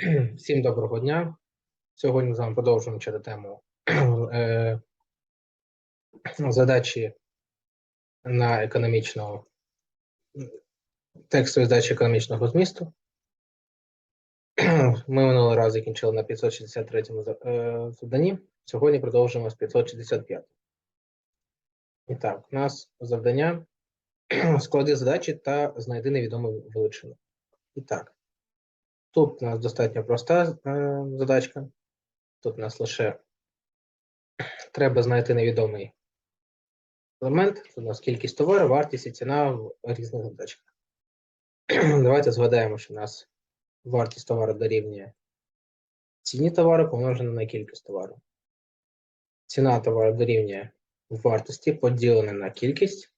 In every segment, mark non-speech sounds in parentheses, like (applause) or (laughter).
(clears throat) Всім доброго дня. Сьогодні з вами продовжуємо читати тему (clears throat) е, задачі на економічного текстові задачі економічного змісту. (clears throat) Ми минулий раз закінчили на 563 за- е, завданні. Сьогодні продовжуємо з 565. І так, у нас завдання склади задачі та знайди невідому величину. І так, тут у нас достатньо проста е, задачка. Тут у нас лише треба знайти невідомий елемент. Тут у нас кількість товару, вартість і ціна в різних задачках. (clears throat) Давайте згадаємо, що у нас вартість товару дорівнює ціні товару помножено на кількість товару. Ціна товару дорівнює вартості поділене на кількість,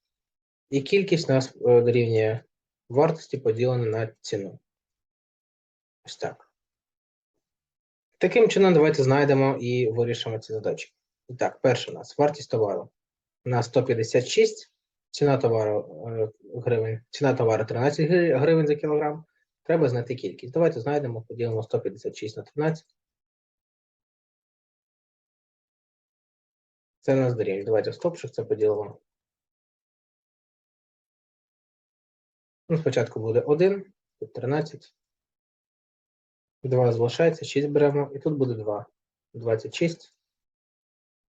і кількість у нас е, дорівнює вартості поділене на ціну. Ось так. Таким чином, давайте знайдемо і вирішимо ці задачі. І так, перше у нас вартість товару на 156, ціна товару е, гривень, ціна товару 13 гривень за кілограм. Треба знайти кількість. Давайте знайдемо, поділимо 156 на 13. Це у нас дорівнює. Давайте в стопчик це поділимо. Ну, спочатку буде 1, тут 13. 2 залишається, 6 беремо, і тут буде 2. 26.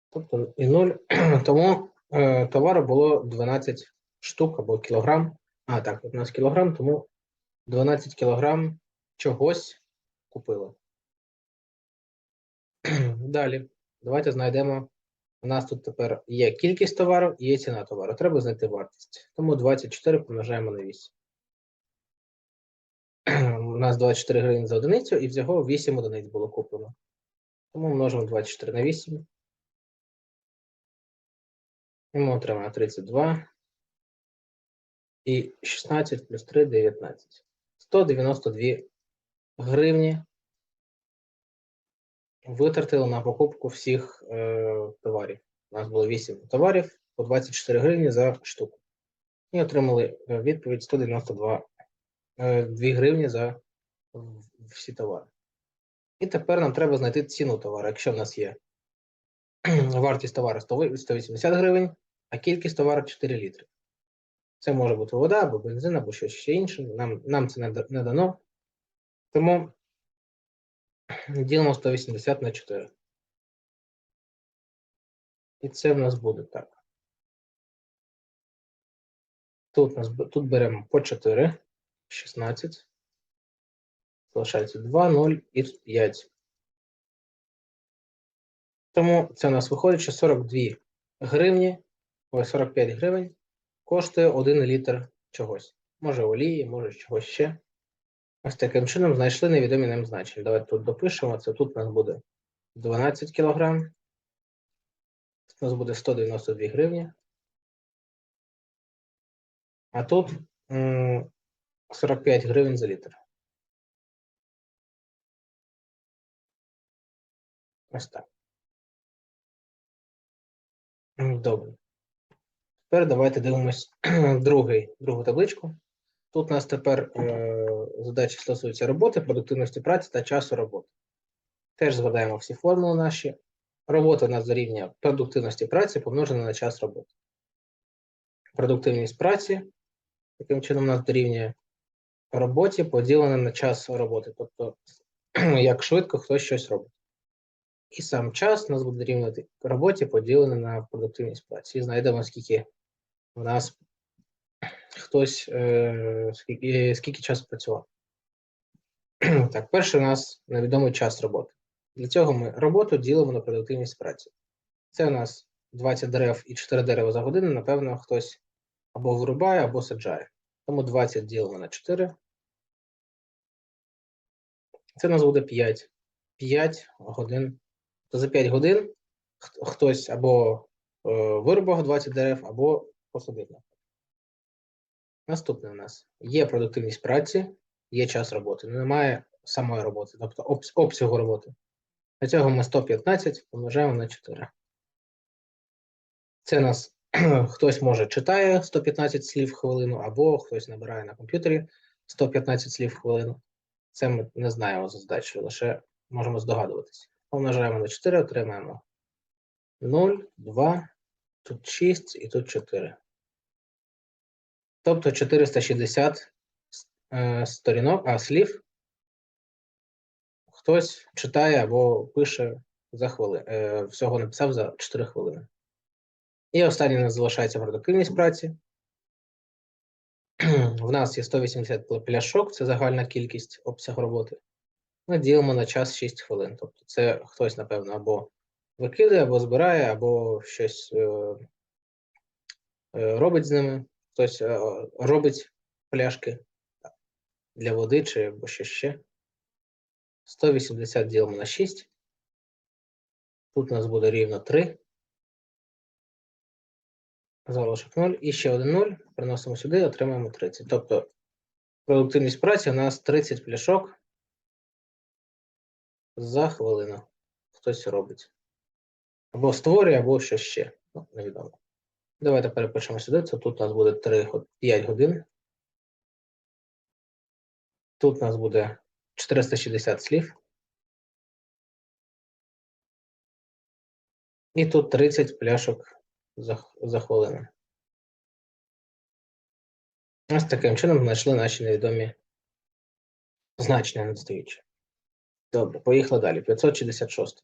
Тобто і 0. (clears throat) Тому е, товару було 12 штук або кілограм. А, так, у нас кілограм, тому 12 кілограм чогось купили. (clears throat) Далі. Давайте знайдемо. У нас тут тепер є кількість товару і є ціна товару. Треба знайти вартість. Тому 24 помножаємо на 8. У нас 24 гривень за одиницю, і всього 8 одиниць було куплено. Тому множимо 24 на 8. І ми отримаємо 32. І 16 плюс 3 19. 192 гривні витратили на покупку всіх е, товарів. У нас було 8 товарів по 24 гривні за штуку. І отримали е, відповідь 192 е, 2 гривні за всі товари. І тепер нам треба знайти ціну товару. Якщо в нас є (clears throat) вартість товару 180 гривень, а кількість товару 4 літри. Це може бути вода або бензин, або щось ще інше. Нам, нам це не, дано. Тому ділимо 180 на 4. І це в нас буде так. Тут, нас, тут беремо по 4, 16. Залишається 2, 0 і 5. Тому це у нас виходить, що 42 гривні, ой, 45 гривень коштує 1 літр чогось. Може олії, може чогось ще. Ось таким чином знайшли невідомі нам значення. Давайте тут допишемо. Це тут у нас буде 12 кілограм. Тут у нас буде 192 гривні. А тут 45 гривень за літр. Ось так. Добре. Тепер давайте дивимось (clears throat) другий, другу табличку. Тут у нас тепер е, задачі стосуються роботи, продуктивності праці та часу роботи. Теж згадаємо всі формули наші. Робота у нас дорівнює продуктивності праці помножена на час роботи. Продуктивність праці таким чином у нас дорівнює роботі поділена на час роботи. Тобто, (clears throat) як швидко хтось щось робить. І сам час нас буде дорівнювати роботі поділене на продуктивність праці. І знайдемо, скільки у нас хтось е, скільки, скільки часу працював. (clears throat) так, перший у нас невідомий час роботи. Для цього ми роботу ділимо на продуктивність праці. Це у нас 20 дерев і 4 дерева за годину, напевно, хтось або вирубає, або саджає. Тому 20 ділимо на 4. Це у нас буде 5. 5 годин. То за 5 годин хтось або е, вирубав 20 дерев, або посадив. Наступне у нас є продуктивність праці, є час роботи. Ну, Немає самої роботи, тобто обсягу роботи. Для цього ми 115 помножаємо на 4. Це нас (clears throat) хтось може читає 115 слів в хвилину, або хтось набирає на комп'ютері 115 слів в хвилину. Це ми не знаємо за задачею, лише можемо здогадуватися. Помножаємо на 4, отримаємо 0, 2, тут 6 і тут 4. Тобто 460 е, сторінок, а слів хтось читає або пише за хвилину. Е, всього написав за 4 хвилини. І останнє у нас залишається продуктивність праці. (clears throat) В нас є 180 пляшок, це загальна кількість обсяг роботи. Ми ділимо на час 6 хвилин. Тобто це хтось, напевно, або викидає, або збирає, або щось е, е, робить з ними, хтось е, робить пляшки для води чи або що ще. 180 ділимо на 6. Тут у нас буде рівно 3. Залишок 0. І ще один 0. Приносимо сюди, отримаємо 30. Тобто продуктивність праці у нас 30 пляшок за хвилину. Хтось робить. Або створює, або що ще. Ну, невідомо. Давайте перепишемо сюди. Це тут у нас буде 3, 5 годин. Тут у нас буде 460 слів. І тут 30 пляшок за, за хвилину. Ось таким чином знайшли наші невідомі значення надстаючі. Добре, поїхали далі. 566.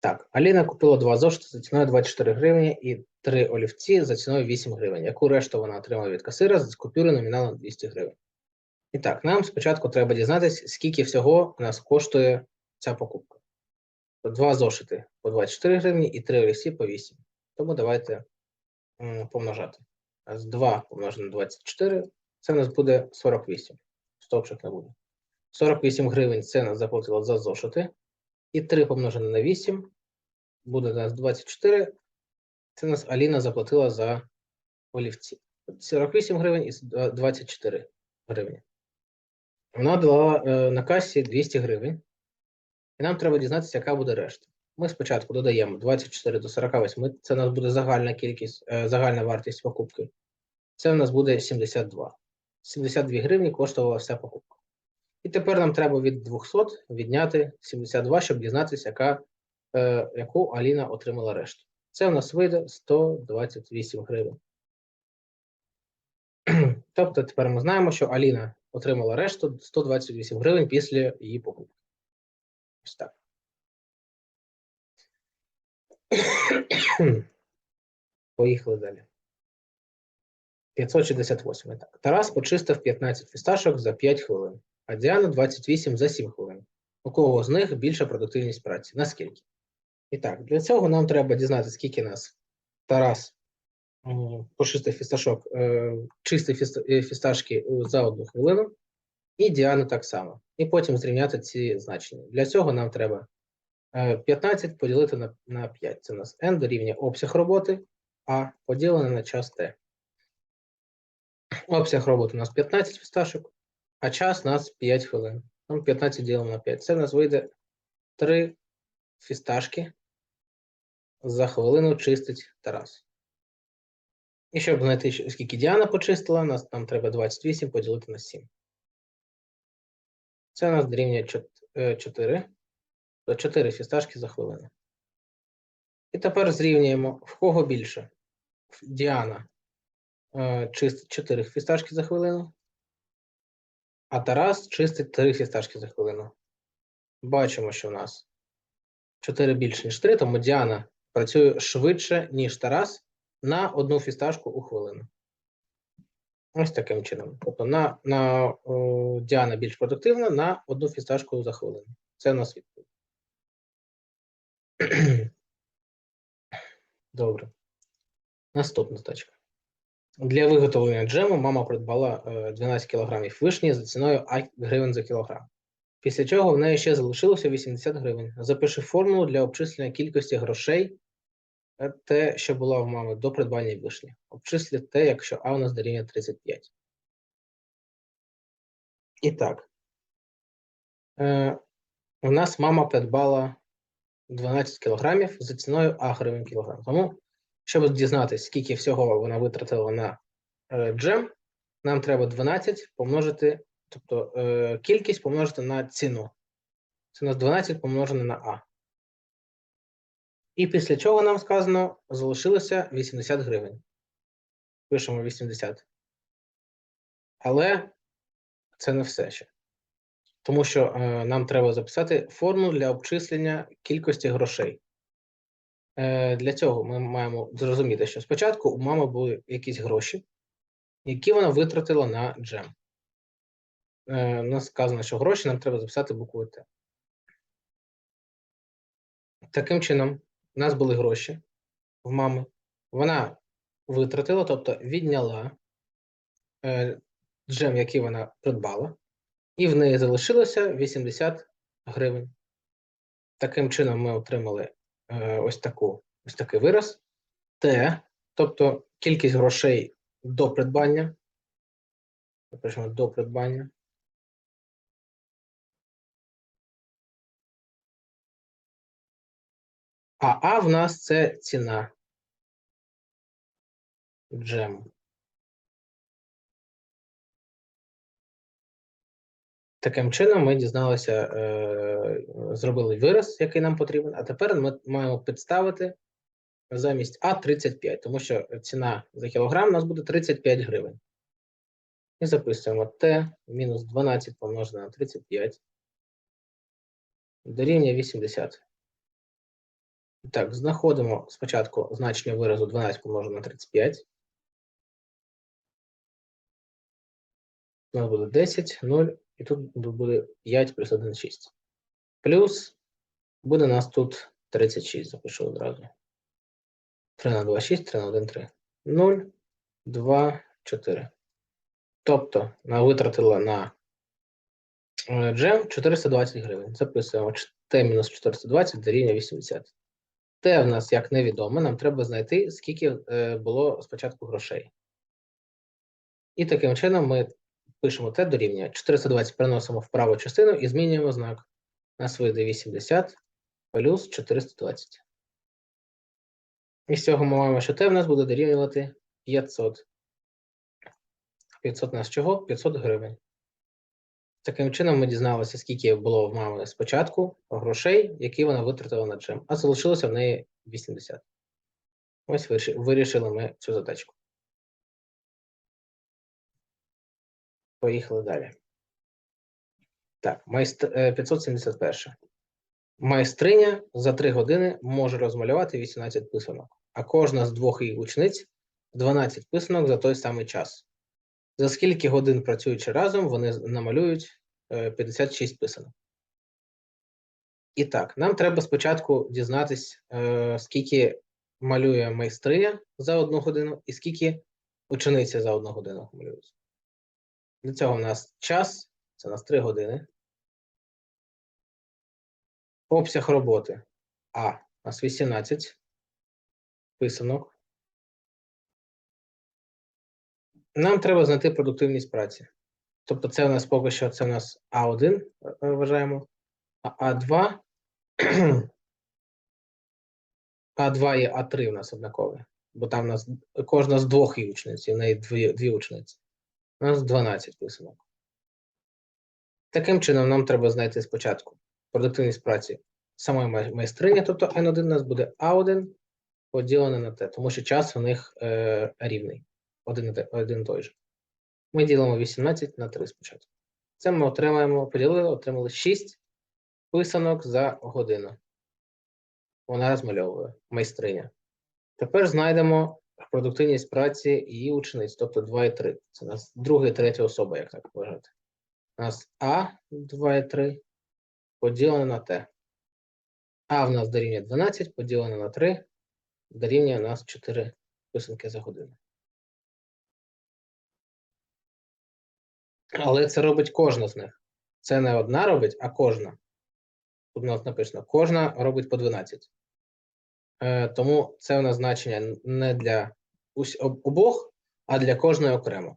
Так, Аліна купила два зошити за ціною 24 гривні і три олівці за ціною 8 гривень. Яку решту вона отримала від касира з купюри номіналом 200 гривень? І так, нам спочатку треба дізнатися, скільки всього у нас коштує ця покупка. Два зошити по 24 гривні і три олівці по 8. Тому давайте помножати. З 2 помножити на 24, це у нас буде 48. Стовпчик не буде. 48 гривень це нас заплатило за зошити. І 3 помножене на 8 буде у нас 24. Це нас Аліна заплатила за олівці. 48 гривень і 24 гривні. Вона дала е, на касі 200 гривень. І нам треба дізнатися, яка буде решта. Ми спочатку додаємо 24 до 48. Це у нас буде загальна кількість, е, загальна вартість покупки. Це у нас буде 72. 72 гривні коштувала вся покупка. І тепер нам треба від 200 відняти 72, щоб дізнатися, яка, е, яку Аліна отримала решту. Це у нас вийде 128 гривень. (clears throat) Тобто тепер ми знаємо, що Аліна отримала решту 128 гривень після її покупки. Ось так. (clears throat) Поїхали далі. 568. Так. Тарас почистив 15 фісташок за 5 хвилин, а Діана 28 за 7 хвилин. У кого з них більша продуктивність праці? Наскільки? І так, для цього нам треба дізнатися, скільки нас Тарас м, фісташок, е, фіста- е, фісташки за одну хвилину, і Діана так само. І потім зрівняти ці значення. Для цього нам треба е, 15 поділити на, на 5. Це у нас n дорівнює обсяг роботи, а поділене на час t. Обсяг роботи у нас 15 фісташок, а час у нас 5 хвилин. Нам 15 ділимо на 5. Це у нас вийде 3 фісташки за хвилину чистить Тарас. І щоб знайти, скільки Діана почистила, нас нам треба 28 поділити на 7. Це у нас дорівнює 4. То 4 фісташки за хвилину. І тепер зрівнюємо, в кого більше. В Діана е, чистить 4 фісташки за хвилину, а Тарас чистить 3 фісташки за хвилину. Бачимо, що в нас 4 більше, ніж 3, тому Діана працює швидше, ніж Тарас на одну фісташку у хвилину. Ось таким чином. Тобто на, на о, Діана більш продуктивна на одну фісташку за хвилину. Це у нас відповідь. (clears throat) Добре. Наступна задачка. Для виготовлення джему мама придбала е, 12 кг вишні за ціною А гривень за кілограм. Після чого в неї ще залишилося 80 гривень. Запиши формулу для обчислення кількості грошей, е, те, що була в мами до придбання вишні. Обчислі те, якщо А у нас дорівнює 35. І так. Е, у нас мама придбала 12 кілограмів за ціною А гривень кілограм. Тому, щоб дізнатися, скільки всього вона витратила на е, джем, нам треба 12 помножити Тобто е, кількість помножити на ціну. Це у нас 12 помножене на А. І після чого нам сказано, залишилося 80 гривень. Пишемо 80. Але це не все ще. Тому що е, нам треба записати форму для обчислення кількості грошей. Е, для цього ми маємо зрозуміти, що спочатку у мами були якісь гроші, які вона витратила на джем. Е, у нас сказано, що гроші нам треба записати буквою Т. Таким чином, у нас були гроші в мами. Вона витратила, тобто відняла е, джем, який вона придбала, і в неї залишилося 80 гривень. Таким чином, ми отримали ось, таку, ось такий вираз Т, тобто кількість грошей до придбання. Напишемо до придбання. А А в нас це ціна джему. Таким чином, ми дізналися, е, зробили вираз, який нам потрібен, а тепер ми маємо підставити замість А 35, тому що ціна за кілограм у нас буде 35 гривень. І записуємо Т мінус 12 помножене на 35 дорівнює 80. Так, знаходимо спочатку значення виразу 12 помножене на 35. У нас буде 10, 0, і тут буде 5 плюс 1, 6. Плюс буде у нас тут 36, запишу одразу. 3 на 2, 6, 3 на 1, 3. 0, 2, 4. Тобто, вона витратила на е, джем 420 гривень. Записуємо Т мінус 420 дорівнює 80. Т в нас як невідоме, нам треба знайти, скільки е, було спочатку грошей. І таким чином ми пишемо Т дорівнює 420 переносимо в праву частину і змінюємо знак. У нас вийде 80 плюс 420. І з цього ми маємо, що Т в нас буде дорівнювати 500. 500 у нас чого? 500 гривень. Таким чином, ми дізналися, скільки було в мами спочатку грошей, які вона витратила на джем, а залишилося в неї 80. Ось вирішили ми цю задачку. Поїхали далі. Так, майстр... 571. Майстриня за 3 години може розмалювати 18 писанок, а кожна з двох її учениць 12 писанок за той самий час. За скільки годин працюючи разом, вони намалюють 56 писанок. І так, нам треба спочатку дізнатись, скільки малює майстриня за одну годину, і скільки учениця за одну годину малюють. Для цього в нас час, це у нас 3 години. Обсяг роботи А у нас 18 писанок. Нам треба знайти продуктивність праці. Тобто, це у нас поки що це у нас А1 вважаємо, а А2. А2 є А3 у нас однакове, бо там у нас кожна з двох учниць, і в неї дві, дві учниці. У нас 12 писанок. Таким чином, нам треба знайти спочатку продуктивність праці самої майстрині, тобто N1 у нас буде А1 поділене на Т, тому що час у них е, рівний, один, один той же. Ми ділимо 18 на 3 спочатку. Це ми отримаємо, поділили, отримали 6 писанок за годину. Вона розмальовує майстриня. Тепер знайдемо продуктивність праці її учениць, тобто 2 і 3. Це у нас друга і третя особа, як так вважати. У нас А 2 і 3 поділене на Т. А в нас дорівнює 12, поділене на 3, дорівнює у нас 4 писанки за годину. Але це робить кожна з них. Це не одна робить, а кожна. Тут у нас написано: кожна робить по 12. Е, Тому це у нас значення не для обох, а для кожної окремо.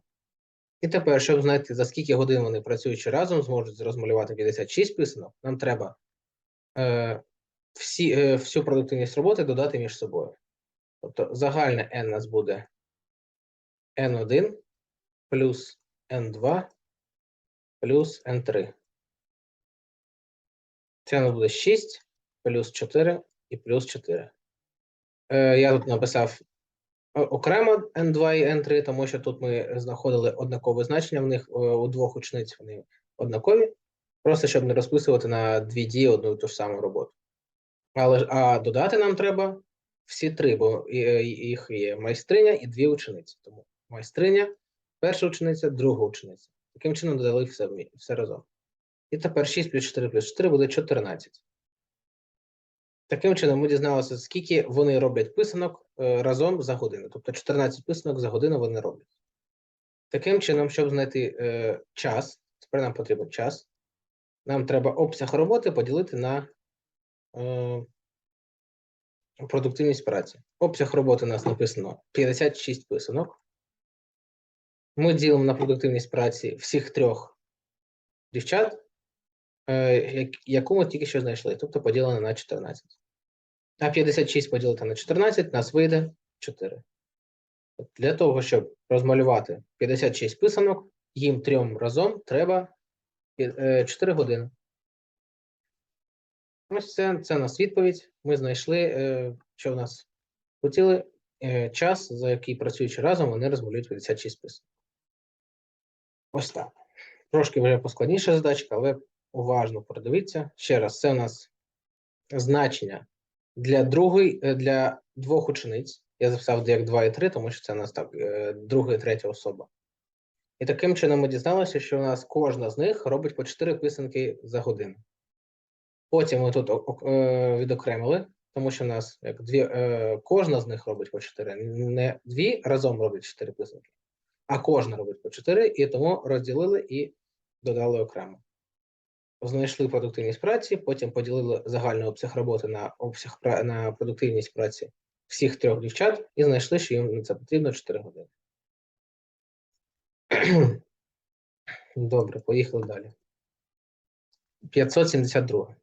І тепер, щоб знайти, за скільки годин вони працюючи разом, зможуть розмалювати 56 писанок, нам треба е, всі, е, всю продуктивність роботи додати між собою. Тобто загальне n у нас буде n1 плюс n2 плюс N3. Це у нас буде 6 плюс 4 і плюс 4. Е, я тут написав окремо N2 і N3, тому що тут ми знаходили однакове значення в них е, у двох учениць, вони однакові. Просто щоб не розписувати на дві дії одну і ту ж саму роботу. Але а додати нам треба всі три, бо е, їх є майстриня і дві учениці. Тому майстриня, перша учениця, друга учениця. Таким чином додали все, все разом. І тепер 6 плюс 4 плюс 4 буде 14. Таким чином, ми дізналися, скільки вони роблять писанок е, разом за годину. Тобто 14 писанок за годину вони роблять. Таким чином, щоб знайти е, час, тепер нам потрібен час. Нам треба обсяг роботи поділити на е, продуктивність праці. Обсяг роботи у нас написано 56 писанок. Ми ділимо на продуктивність праці всіх трьох дівчат, е, яку ми тільки що знайшли, тобто поділено на 14. А 56 поділити на 14 нас вийде 4. Для того, щоб розмалювати 56 писанок, їм трьом разом треба 4 години. Ось це, це у нас відповідь. Ми знайшли, е, що в нас хотіли е, час, за який працюючи разом, вони розмалюють 56 писанок. Ось так. Трошки вже поскладніша задачка, але уважно продивіться. Ще раз, це у нас значення для другої, е, для двох учениць. Я записав як 2 і 3, тому що це у нас так, е, друга і третя особа. І таким чином ми дізналися, що у нас кожна з них робить по 4 писанки за годину. Потім ми тут е, відокремили, тому що у нас як дві, кожна з них робить по 4. Не дві разом роблять 4 писанки, а кожна робить по 4, і тому розділили і додали окремо. Знайшли продуктивність праці, потім поділили загальний обсяг роботи на обсяг на продуктивність праці всіх трьох дівчат і знайшли, що їм на це потрібно 4 години. (clears throat) Добре, поїхали далі. 572.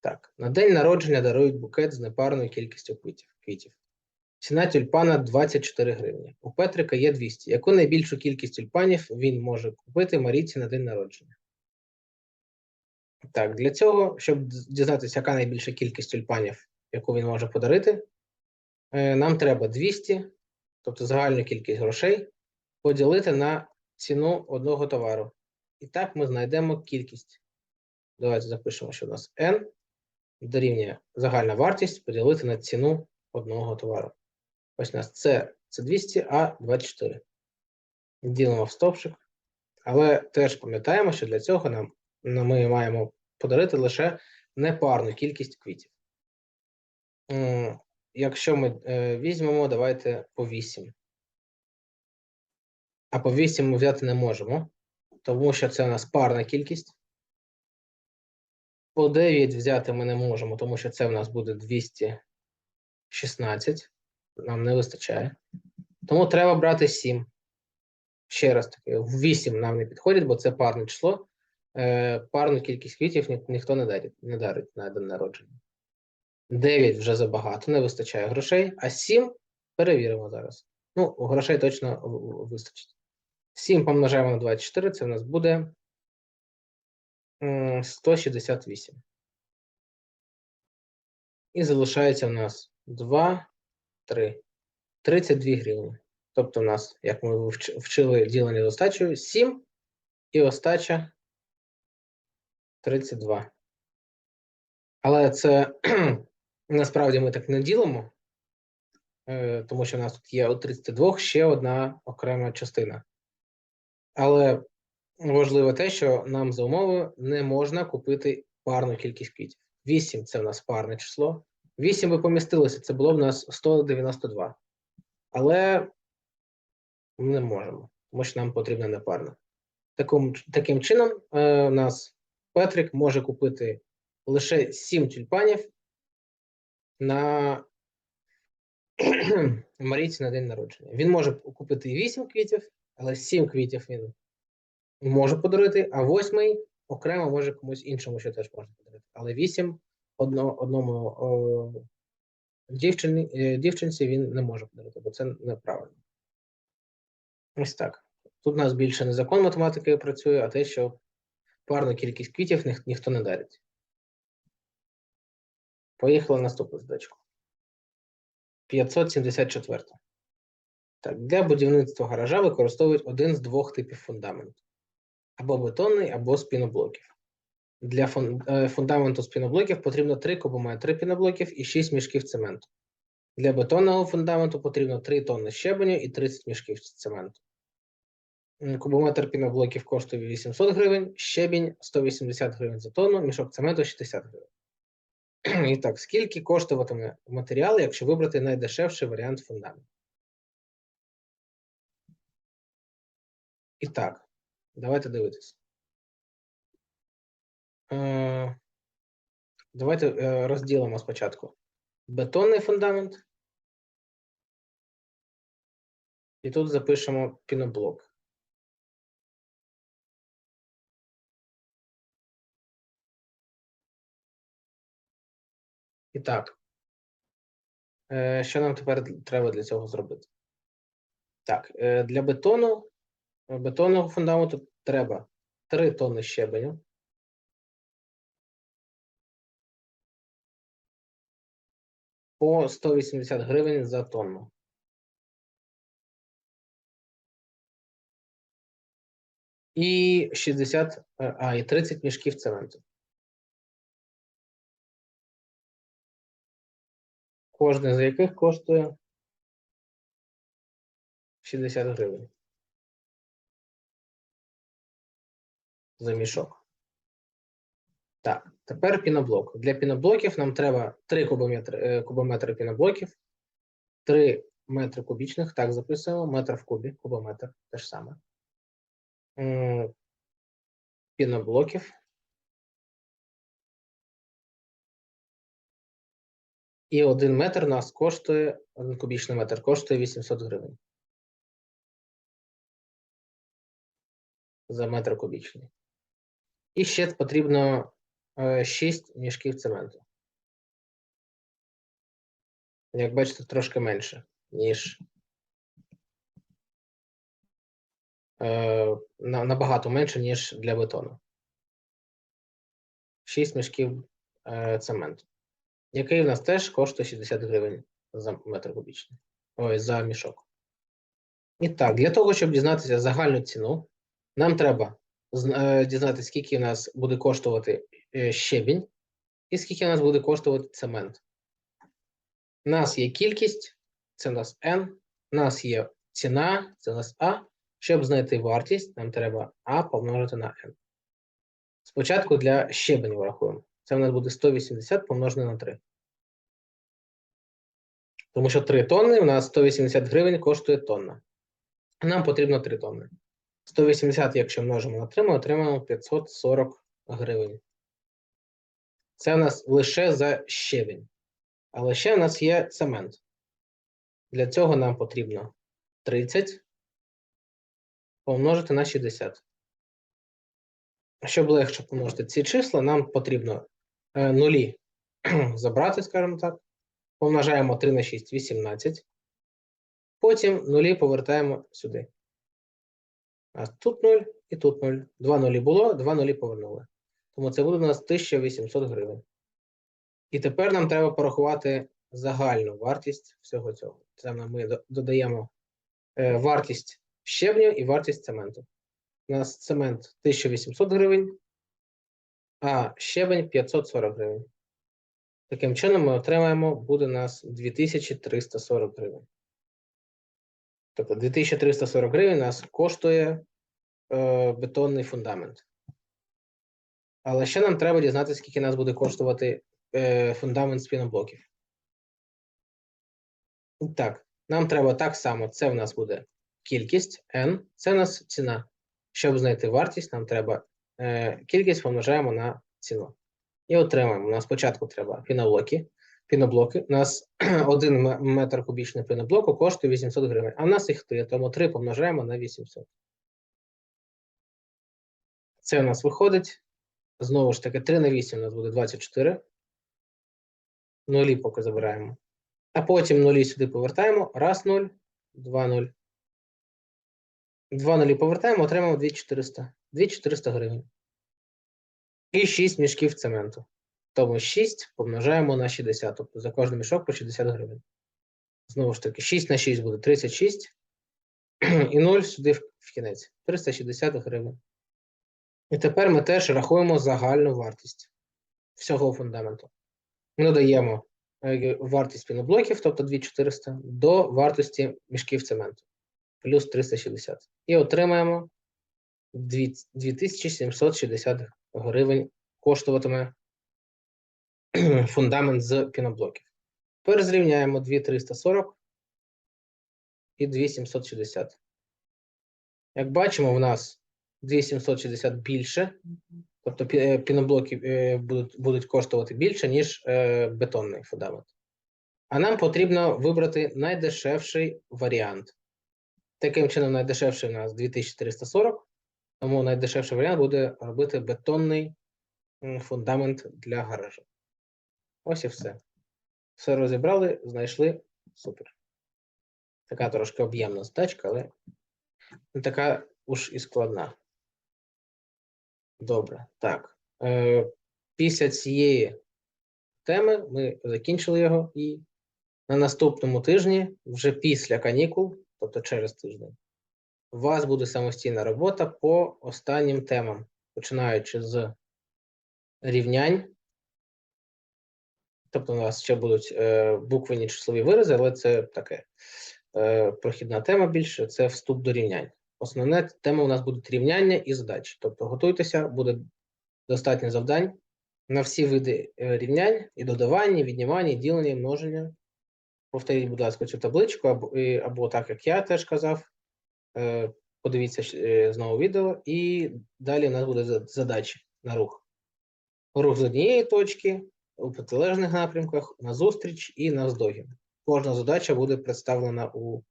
Так, на день народження дарують букет з непарною кількістю квітів. Ціна тюльпана 24 гривні. У Петрика є 200. Яку найбільшу кількість тюльпанів він може купити Марійці на день народження? Так, для цього, щоб дізнатися, яка найбільша кількість тюльпанів, яку він може подарити, е, нам треба 200, тобто загальну кількість грошей, поділити на ціну одного товару. І так ми знайдемо кількість. Давайте запишемо, що у нас n дорівнює загальна вартість поділити на ціну одного товару. Ось у нас це, це 200, а 24. Ділимо в стовпчик. Але теж пам'ятаємо, що для цього нам ми маємо подарити лише непарну кількість квітів. Якщо ми е, візьмемо, давайте по 8. А по 8 ми взяти не можемо, тому що це у нас парна кількість. По 9 взяти ми не можемо, тому що це в нас буде 216. Нам не вистачає. Тому треба брати 7. Ще раз таки, 8 нам не підходить, бо це парне число. Е, парну кількість квітів ні, ніхто не дарить, не дарить на день народження. 9 вже забагато, не вистачає грошей, а 7 перевіримо зараз. Ну, грошей точно вистачить. 7 помножаємо на 24, це в нас буде 168. І залишається в нас 2, 3, 32 гривні. Тобто, в нас, як ми вчили ділення з остачею, 7 і остача 32. Але це (clears throat) насправді ми так не ділимо, е, тому що в нас тут є у 32 ще одна окрема частина. Але важливо те, що нам за умови не можна купити парну кількість квітів. 8 це в нас парне число. 8 би помістилося, це було у нас 192. Але не можемо, тому що нам потрібна непарна. Таким, таким чином, е, у нас Петрик може купити лише 7 тюльпанів на (clears throat) Марійці на день народження. Він може купити і 8 квітів, але 7 квітів він може подарити, а 8 окремо може комусь іншому ще теж можна подарити. Але 8 одно, одному о, дівчині, е, дівчинці він не може подарити, бо це неправильно. Ось так. Тут у нас більше не закон математики працює, а те, що парну кількість квітів ніх- ніхто не дарить. Поїхала наступна задачка. 574. Так, для будівництва гаража використовують один з двох типів фундаменту: або бетонний, або з піноблоків. Для е, фундаменту з піноблоків потрібно 3 кубометри піноблоків і 6 мішків цементу. Для бетонного фундаменту потрібно 3 тонни щебеню і 30 мішків цементу. М, Кубометр піноблоків коштує 800 гривень, щебінь 180 гривень за тонну, мішок цементу 60 гривень. І так, скільки коштуватиме матеріал, якщо вибрати найдешевший варіант фундаменту? І так, давайте дивитися. Е, Давайте е, розділимо спочатку бетонний фундамент. І тут запишемо піноблок. Так, е, що нам тепер треба для цього зробити? Так, е, для бетону, е, бетонного фундаменту треба 3 тонни щебеню. По 180 гривень за тонну. І 60, е, а, і 30 мішків цементу. Кожний з яких коштує 60 гривень. За мішок. Так, тепер піноблок. Для піноблоків нам треба 3 кубометри, е, кубометри піноблоків, 3 метри кубічних, так записуємо, метр в кубі, кубометр, те ж саме. Піноблоків. І 1 метр нас коштує, 1 кубічний метр коштує 800 гривень. За метр кубічний. І ще потрібно 6 мішків цементу. Як бачите, трошки менше, ніж е, набагато менше, ніж для бетону. 6 мішків е, цементу, який в нас теж коштує 60 гривень за метр кубічний. Ой, за мішок. І так, для того, щоб дізнатися загальну ціну, нам треба е, дізнатися, скільки у нас буде коштувати е, щебінь і скільки у нас буде коштувати цемент. У нас є кількість, це у нас N, у нас є ціна, це у нас А. Щоб знайти вартість, нам треба А помножити на N. Спочатку для щебеню врахуємо. Це у нас буде 180 помножене на 3. Тому що 3 тонни у нас 180 гривень коштує тонна. Нам потрібно 3 тонни. 180, якщо множимо на 3, ми отримаємо 540 гривень. Це у нас лише за щебінь. Але ще у нас є цемент. Для цього нам потрібно 30 помножити на 60. Щоб легше помножити ці числа, нам потрібно нулі (clears throat) забрати, скажімо так. Помножаємо 3 на 6 18. Потім нулі повертаємо сюди. А тут 0 і тут 0. Два нулі було, два нулі повернули. Тому це буде у нас 1800 гривень. І тепер нам треба порахувати загальну вартість всього цього. Це ми додаємо е, вартість щебню і вартість цементу. У нас цемент 1800 гривень, а щебень 540 гривень. Таким чином ми отримаємо, буде у нас 2340 гривень. Тобто 2340 гривень нас коштує е, бетонний фундамент. Але ще нам треба дізнатися, скільки нас буде коштувати е, фундамент з піноблоків. Так, нам треба так само. Це в нас буде кількість n, це в нас ціна. Щоб знайти вартість, нам треба кількість помножаємо на ціну. І отримаємо. У нас спочатку треба піноблоки. Піноблоки. У нас (clears throat) 1 метр кубічний піноблоку коштує 800 гривень, а в нас їх 3, тому 3 помножаємо на 800. Це у нас виходить. Знову ж таки, 3 на 8 у нас буде 24. Нулі поки забираємо. А потім нулі сюди повертаємо. Раз 0, 2 0. Два нулі повертаємо, отримаємо 2400. 2400 гривень. І 6 мішків цементу. Тому 6 помножаємо на 60. Тобто за кожен мішок по 60 гривень. Знову ж таки, 6 на 6 буде 36. І 0 сюди в кінець. 360 гривень. І тепер ми теж рахуємо загальну вартість всього фундаменту. Ми додаємо е, вартість піноблоків, тобто 2400, до вартості мішків цементу, плюс 360. І отримаємо 2 2760 гривень коштуватиме фундамент з піноблоків. Тепер зрівняємо 2340 і 2760. Як бачимо, в нас 2760 більше, тобто е, піноблоки е, будуть, будуть коштувати більше, ніж е, бетонний фундамент. А нам потрібно вибрати найдешевший варіант. Таким чином, найдешевший у нас 2340, тому найдешевший варіант буде робити бетонний фундамент для гаражу. Ось і все. Все розібрали, знайшли. Супер. Така трошки об'ємна задачка, але не така уж і складна. Добре. Так. Е, після цієї теми ми закінчили його і на наступному тижні, вже після канікул, тобто через тиждень, у вас буде самостійна робота по останнім темам, починаючи з рівнянь. Тобто, у нас ще будуть е, буквені числові вирази, але це таке е, прохідна тема більше це вступ до рівнянь. Основна тема у нас будуть рівняння і задачі. Тобто готуйтеся, буде достатньо завдань на всі види е, рівнянь і додавання, і віднімання, і ділення, і множення. Повторіть, будь ласка, цю табличку, або, і- або так, як я теж казав. Е, Подивіться е, знову відео, і далі у нас буде за- задачі на рух. Рух з однієї точки у протилежних напрямках, на зустріч і навздогін. Кожна задача буде представлена у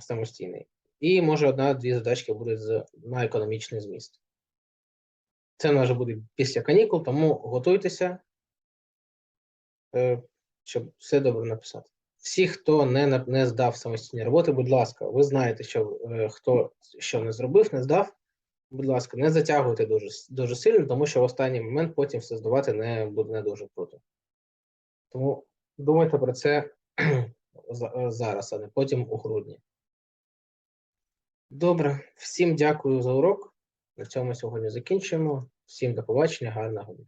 самостійний. І може одна-дві задачки будуть на економічний зміст. Це може буде після канікул, тому готуйтеся, е, щоб все добре написати. Всі, хто не, не здав самостійні роботи, будь ласка, ви знаєте, що е, хто що не зробив, не здав. Будь ласка, не затягуйте дуже, дуже сильно, тому що в останній момент потім все здавати не буде не дуже круто. Тому думайте про це (clears throat) зараз, а не потім у грудні. Добре, всім дякую за урок. На цьому сьогодні закінчуємо. Всім до побачення, гарного дня.